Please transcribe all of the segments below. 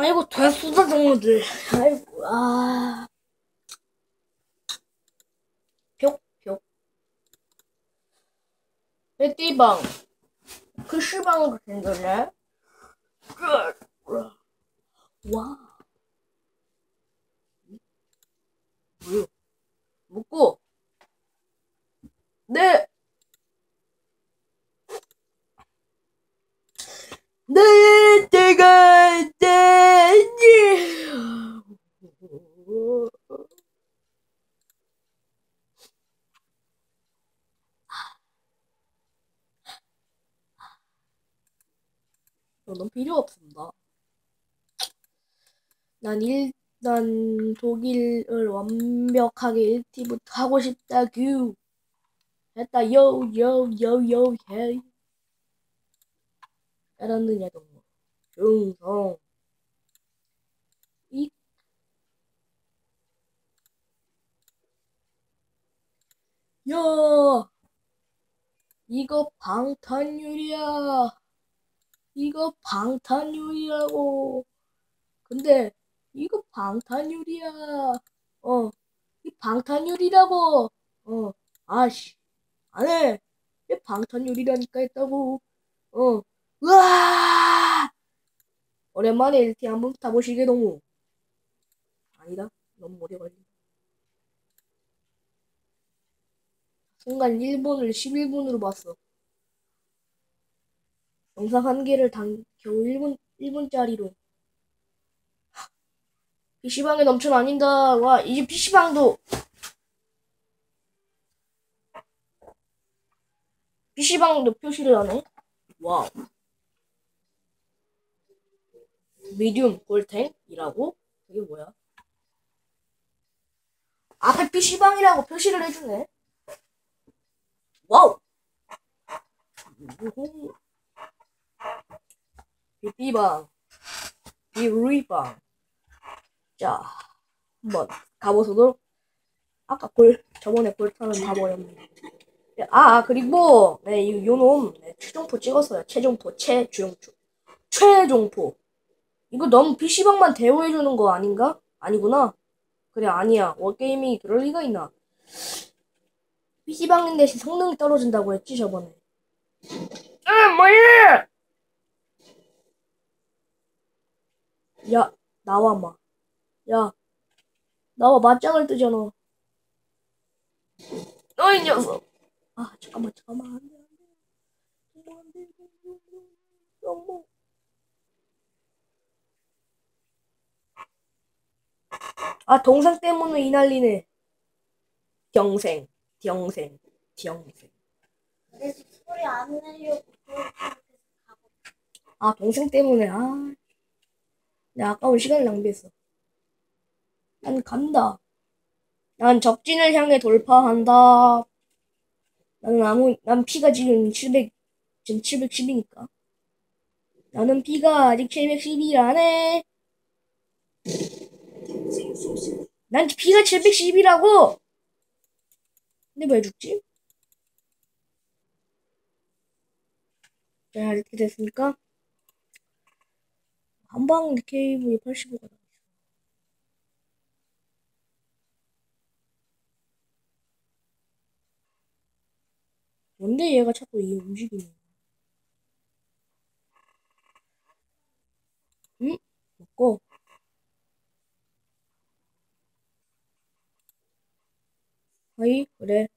아이고 됐수다 동무들. 아이고 아. 벽벽. 배띠방. 그 시방으로 생겼네? 와. 뭐요 먹고. 네. 네, 때가 되니. 저는 필요 없습니다. 난 일단 독일을 완벽하게 1티부터 하고 싶다, 규. 했다, 요, 요, 요, 요, 헤이. 알았느냐, 동무. 중성. 이. 야! 이거 방탄유리야. 이거 방탄유리라고. 근데, 이거 방탄유리야. 어, 이 방탄유리라고. 어, 아씨. 안 해. 이 방탄유리라니까 했다고. 어, 우와! 오랜만에 LT 한번 타보시게 동무. 아니다. 너무 오래 걸린다. 순간 1분을 11분으로 봤어. 영상 한 개를 단, 겨우 1분, 1분짜리로. PC방에 넘쳐 다닌다. 와, 이제 PC방도. PC방도 표시를 하네. 와우. 미디움 골탱이라고? 이게 뭐야? 앞에 PC방이라고 표시를 해주네. 와우! 비비방, 비루이방. 자, 한번 가보도록. 아까 골, 저번에 골타는 다 버렸네. 아, 그리고, 네, 이, 요 놈, 네, 최종포 찍었어요. 최종포, 최주영주. 최종포. 이거 너무 PC방만 대우해주는 거 아닌가? 아니구나. 그래, 아니야. 워게이밍이 그럴 리가 있나. PC방인 대신 성능이 떨어진다고 했지, 저번에. 아, 뭐야! 야, 나와, 마. 야, 나와, 맞짱을 뜨잖아. 너이 녀석! 아, 잠깐만, 잠깐만. 안 돼, 안 돼. 안 돼. 너무, 너무. 아, 동상 때문에 이 난리네. 경생, 경생, 경생. 그래서 소리 안 내려고 아, 동생 때문에, 아. 내가 아까운 시간을 낭비했어. 난 간다. 난 적진을 향해 돌파한다. 나는 아무, 난 피가 지금 700, 지금 710이니까. 나는 피가 아직 710이라네. 난 피가 710이라고! 근데 왜 죽지? 자, 이렇게 됐으니까. 한방 케이블이 85가 나왔어. 뭔데 얘가 자꾸 이 움직이는 응? 먹고. 아이, 그래.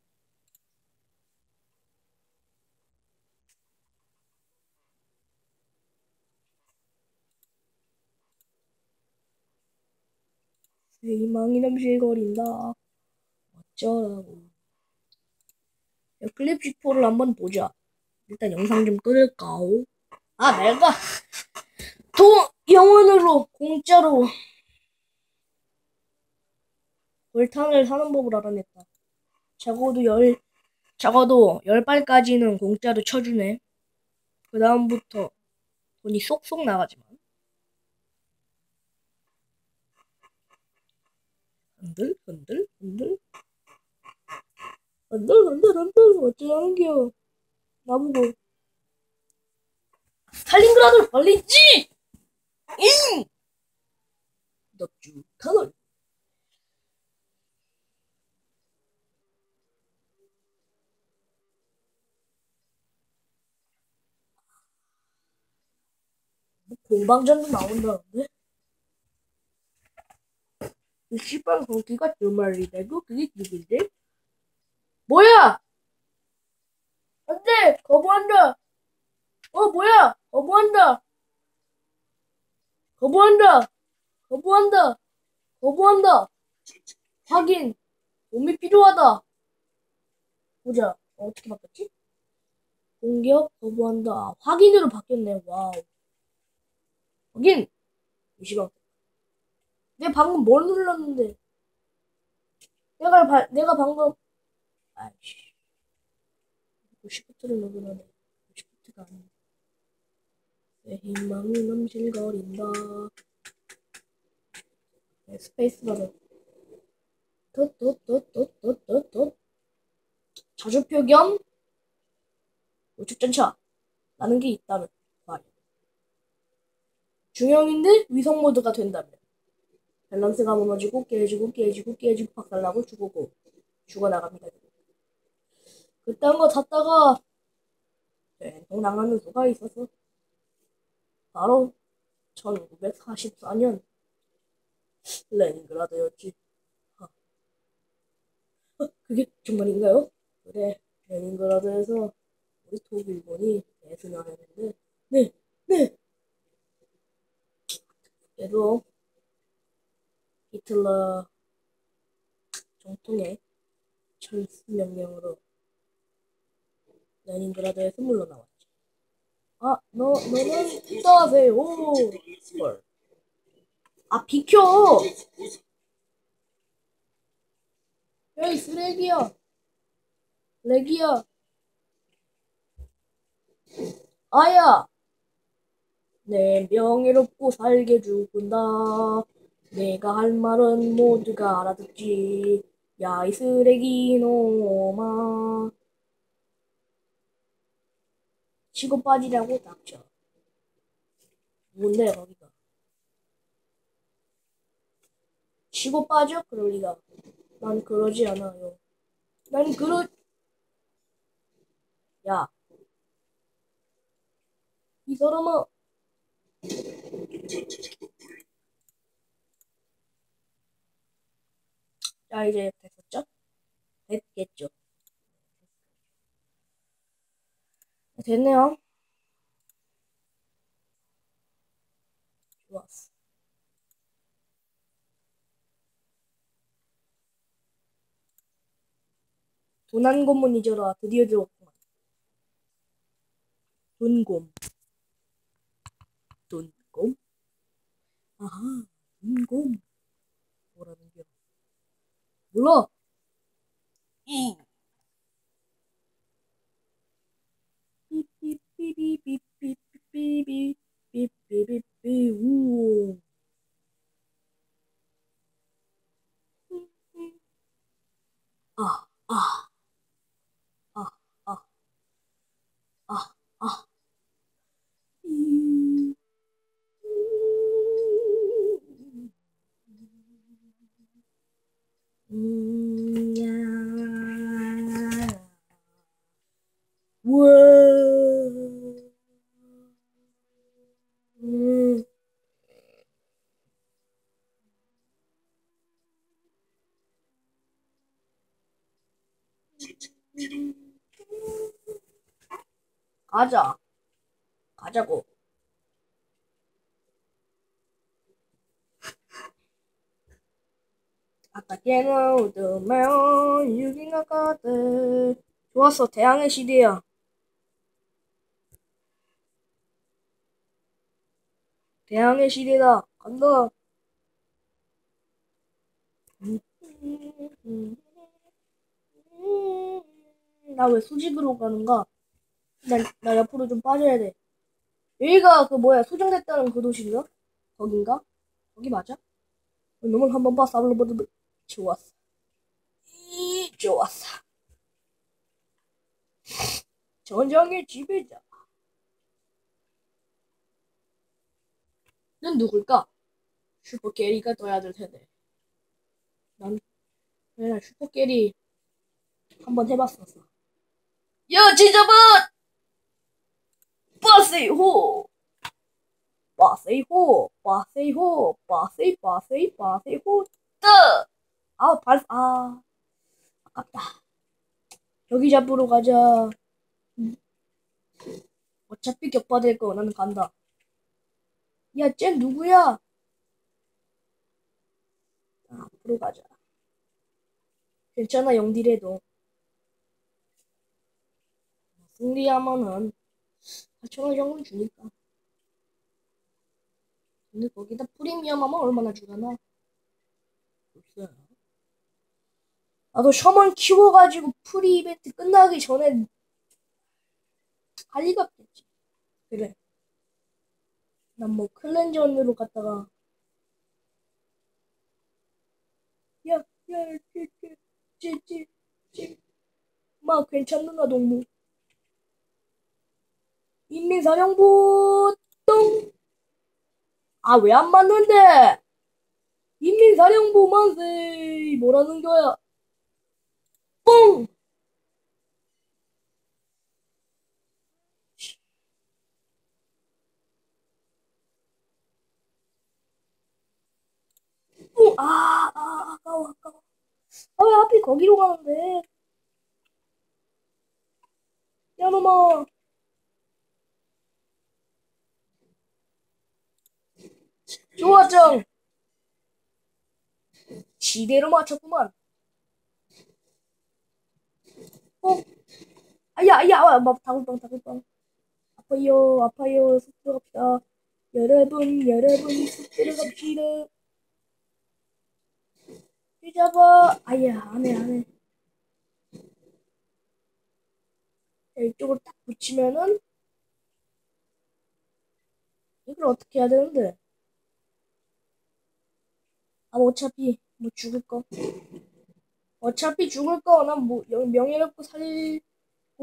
희망이 넘실거린다. 어쩌라고. 야, 클립 G4를 한번 보자. 일단 영상 좀 끊을까오? 아, 내가 돈 영원으로 공짜로 골탄을 사는 법을 알아냈다. 적어도 열 적어도 열 발까지는 공짜로 쳐주네. 그 다음부터 돈이 쏙쏙 나가지만. 흔들 흔들 흔들. 흔들 흔들 흔들. 어쩌라는겨 나보고. 스탈린그라드를 벌리지! 잉! 넙죽 터널. 뭐 공방전도 나온다는데? 이 씨발 거기가 두 마리 되고 그게 누군데? 뭐야? 안돼 거부한다. 어 뭐야? 거부한다. 거부한다. 거부한다. 거부한다. 확인. 도움이 필요하다. 보자. 어, 어떻게 바뀌었지? 공격 거부한다. 아, 확인으로 바뀌었네. 와우. 확인. 이 시간. 내가 방금 뭘 눌렀는데? 내가 바, 내가 방금 아이씨. 시프트를 누르네. 시프트가 아니야. 내 희망이 넘실거린다. 네, 스페이스바로. 덧덧덧덧덧덧덧. 자주표 겸 우측전차. 라는 게 있다면 말이야. 중형인데 위성 모드가 된다면 밸런스가 무너지고 깨지고 깨지고 깨지고 박살나고 죽고 죽어나갑니다. 그딴 거 찾다가 된통 당하는 수가 있어서 바로 1944년 레닌그라드였지. 아. 어, 그게 정말인가요? 그래, 레닌그라드에서 우리 독일군이 대승하였는데, 네, 네. 그래도 히틀러 정통의 철수 명령으로 레닌그라드에서 물러나왔지. 아, 너, 너는 떠세요. 헐. 아, 비켜! 야, 이 쓰레기야. 렉이야. 아야! 내 명예롭고 살게 죽은다. 내가 할 말은 모두가 알아듣지. 야, 이 쓰레기 놈아. 치고 빠지라고 닥쳐. 뭔데, 거기가? 치고 빠져? 그럴 리가. 난 그러지 않아요. 난 그러, 야. 이 사람아. 자, 이제 됐었죠? 됐겠죠? 됐네요. 좋았어. 도난 고문 잊어라. 드디어 들어왔구만. 돈곰. 돈곰? 아하, 돈곰. 뭐라는 겨. 몰라. 이. 삐삐삐삐삐삐삐삐삐삐삐삐 우. 아, 아, 아, 아, 아, 아. 음. 음, 야. 우와. 음. 가자. 가자고. 아까 깨는 웃으면 유기가 가득. 좋았어. 대항의 시대야. 대항의 시대다. 간다. 나 왜 수직으로 가는가? 난, 나 옆으로 좀 빠져야 돼. 여기가 그 뭐야, 수정됐다는 그 도시인가? 거긴가? 거기 맞아? 놈을 한번 봐, 사블로버드. 좋았어. 이, 좋았어. 전장의 지배자. 는 누굴까? 슈퍼 게리가 떠야 될 텐데. 난 맨날 슈퍼 게리 한번 해봤었어. 야, 지저분! 빠세이호! 빠세이호! 빠세이호! 빠세이, 빠세이, 빠세이호! 뜨! 아, 발, 아. 아깝다. 여기 잡으러 가자. 음. 어차피 격파될 거 나는 간다. 야, 쟤 누구야? 아, 앞으로 가자. 괜찮아, 영딜해도. 승리하면은 4천원 정도 주니까. 근데 거기다 프리미엄 하면 얼마나 주려나? 글쎄. 나도 셔먼 키워가지고 프리 이벤트 끝나기 전에 할 리가 없겠지. 그래. 난 뭐 클렌전으로 갔다가 야, 야, 쟤, 쟤, 쟤. 마, 괜찮는가, 동무? 인민사령부, 똥! 아, 왜 안 맞는데? 인민사령부 만세! 뭐라는 거야? 뽕! 뽕! 아, 아, 아까워, 아까워. 아, 왜 하필 거기로 가는데? 야, 놈아. 좋아, 정. 지대로 맞췄구만. 어? 아야, 아야, 아, 막, 다굴빵, 다굴빵. 아파요, 아파요. 숲 들어갑시다. 여러분, 여러분, 숲 들어갑시다. 잡아. 아야, 안 해, 안 해. 자, 이쪽으로 딱 붙이면은, 이걸 어떻게 해야 되는데? 아, 어차피, 뭐 죽을 거. 어차피 죽을 거, 난 뭐, 영- 명예롭고 살고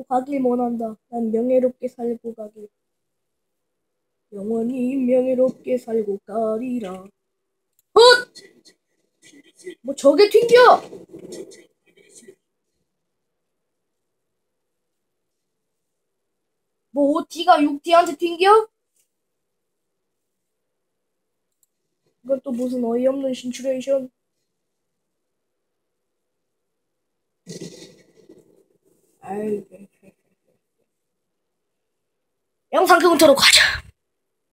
가길 원한다. 난 명예롭게 살고 가길. 영원히 명예롭게 살고 가리라. 헛! 뭐 저게 튕겨! 뭐 5T가 6T한테 튕겨? 이건 또 무슨 어이없는 신츄레이션. 영상 끊도록 하자.